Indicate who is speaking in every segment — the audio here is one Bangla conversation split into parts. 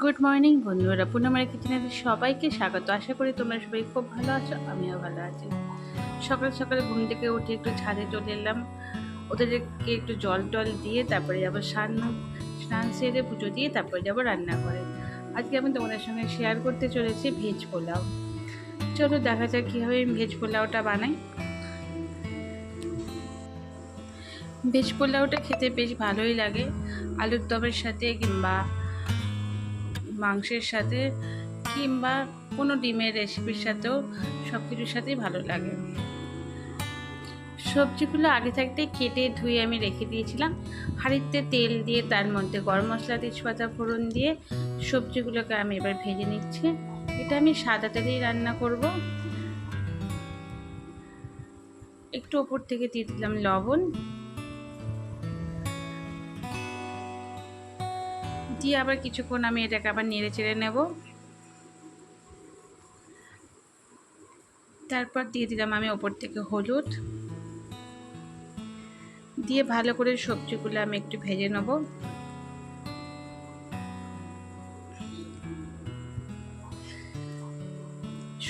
Speaker 1: গুড মর্নিং বন্ধুরা। পূর্ণমার কিচেনে সবাইকে স্বাগত। আশা করি তোমরা সবাই খুব ভালো আছো, আমিও ভালো আছি। সকাল সকাল ঘুম থেকে উঠে একটু ছাদে চলে এলাম। ওদেরকে একটু জল টল দিয়ে তারপরে যাব স্নান স্নান সেরে পুজো দিয়ে তারপরে যাব রান্না করে আজকে আমি তোমাদের সঙ্গে শেয়ার করতে চলেছি ভেজ পোলাও। চলো দেখা যাক কীভাবে আমি ভেজ পোলাওটা বানাই। ভেজ পোলাওটা খেতে বেশ ভালোই লাগে। আলুর দমের সাথে কিংবা মাংসের সাথে কিংবা কোনো ডিমের রেসিপির সাথেও সব কিছুর সাথেই ভালো লাগে। সবজিগুলো আগে থাকতে কেটে ধুয়ে আমি রেখে দিয়েছিলাম। হাঁড়িতে তেল দিয়ে তার মধ্যে গরম মশলা, তেজপাতা, ফোড়ন দিয়ে সবজিগুলোকে আমি এবার ভেজে নিচ্ছি। এটা আমি সাদা তেলেই রান্না করব। একটু ওপর থেকে দিয়ে দিলাম লবণ। দিয়ে আবার কিছুক্ষণ আমি এটাকে আবার নেড়ে চেড়ে নেব। তারপর দিয়ে দিলাম আমি ওপর থেকে হলুদ। দিয়ে ভালো করে সবজিগুলো আমি একটু ভেজে নেব।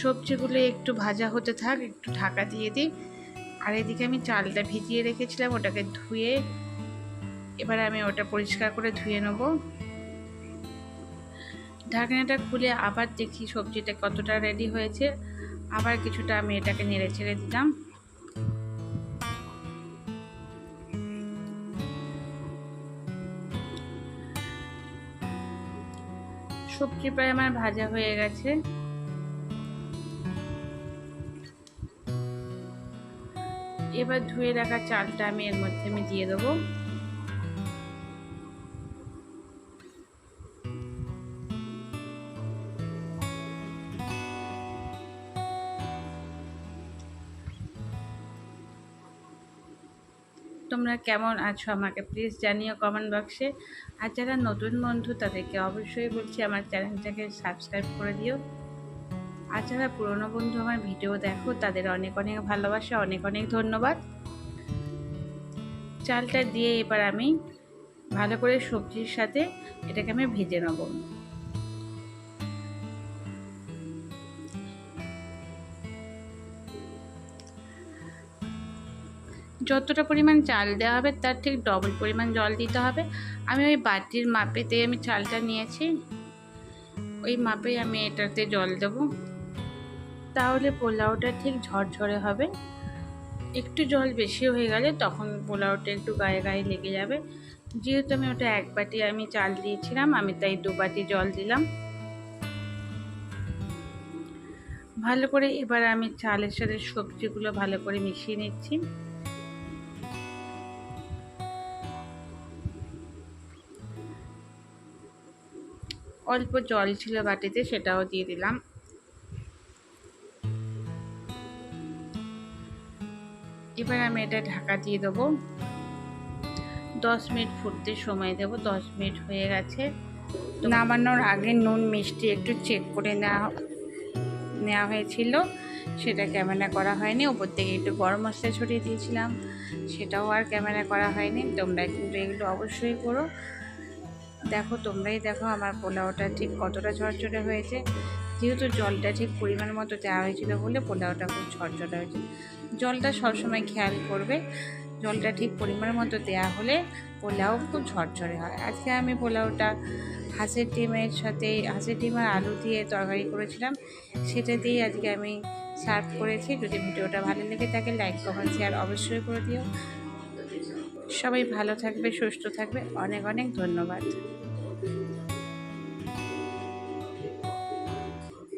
Speaker 1: সবজিগুলো একটু ভাজা হতে থাক, একটু ঢাকা দিয়ে দিই। আর এদিকে আমি চালটা ভিজিয়ে রেখেছিলাম, ওটাকে ধুয়ে এবার আমি ওটা পরিষ্কার করে ধুয়ে নেব। ঢাকনাটা খুলে আবার দেখি সবজিটা কতটা রেডি হয়েছে। আবার কিছুটা আমি এটাকে নেড়ে ছেড়ে দিলাম। সবজি প্রায় আমার ভাজা হয়ে গেছে। এবার ধুয়ে রাখা চালটা আমি এর মধ্যে আমি দিয়ে দেবো। তোমরা কেমন আছো আমাকে প্লিজ জানিও কমেন্ট বক্সে আর যারা নতুন বন্ধু, তাদেরকে অবশ্যই বলছি আমার চ্যানেলটাকে সাবস্ক্রাইব করে দিও। আর যারা পুরনো বন্ধু, আমার ভিডিও দেখো, তাদের অনেক অনেক ভালোবাসা, অনেক অনেক ধন্যবাদ। চালটা দিয়ে এবার আমি ভালো করে সবজির সাথে এটাকে আমি ভেজে নেব। যতটা পরিমাণ চাল দেওয়া হবে তার ঠিক ডবল পরিমাণ জল দিতে হবে। আমি ওই বাটির মাপেতে আমি চালটা নিয়েছি। ওই মাপে আমি এটাতে জল দেব। তাহলে পোলাওটা ঠিক ঝরঝরে হবে। একটু জল বেশি হয়ে গেলে তখন পোলাওটা একটু গায়ে গায়ে লেগে যাবে। যেহেতু আমি ওটা এক বাটি আমি চাল দিয়েছিলাম, আমি তাই দু বাটি জল দিলাম। ভালো করে এবার আমি চালের সাথে সবজিগুলো ভালো করে মিশিয়ে নিচ্ছি। অল্প জল ছিল বাটিতে, সেটাও দিয়ে দিলাম। এবার আমি এটা ঢাকা দিয়ে দেবো। দশ মিনিট ফুটতে সময় দেবো, দশ মিনিট হয়ে গেছে। নামানোর আগে নুন, মিষ্টি একটু চেক করে নেওয়া নেওয়া হয়েছিল। সেটা ক্যামেরা করা হয়নি ওপর থেকে একটু গরম মশলা ছড়িয়ে দিয়েছিলাম। সেটাও আর ক্যামেরা করা হয়নি, তোমরা কিন্তু এগুলো অবশ্যই করো। দেখো, তোমরাই দেখো আমার পোলাওটা ঠিক কতটা ঝরঝরে হয়েছে। যেহেতু জলটা ঠিক পরিমাণ মতো দেওয়া হয়েছিল বলে পোলাওটা খুব ঝরঝরে হয়েছে। জলটা সবসময় খেয়াল করবে। জলটা ঠিক পরিমাণ মতো দেওয়া হলে পোলাও খুব ঝরঝরে হয়। আজকে আমি পোলাওটা হাঁসের ডিমের সাথে, হাঁসের ডিম আর আলু দিয়ে তরকারি করেছিলাম। সেটা দিয়েই আজকে আমি সার্ভ করেছি। যদি ভিডিওটা ভালো লেগে থাকে, লাইক, কমেন্ট, শেয়ার অবশ্যই করে দিও। সবাই ভালো থাকবে সুস্থ থাকবে। অনেক অনেক ধন্যবাদ।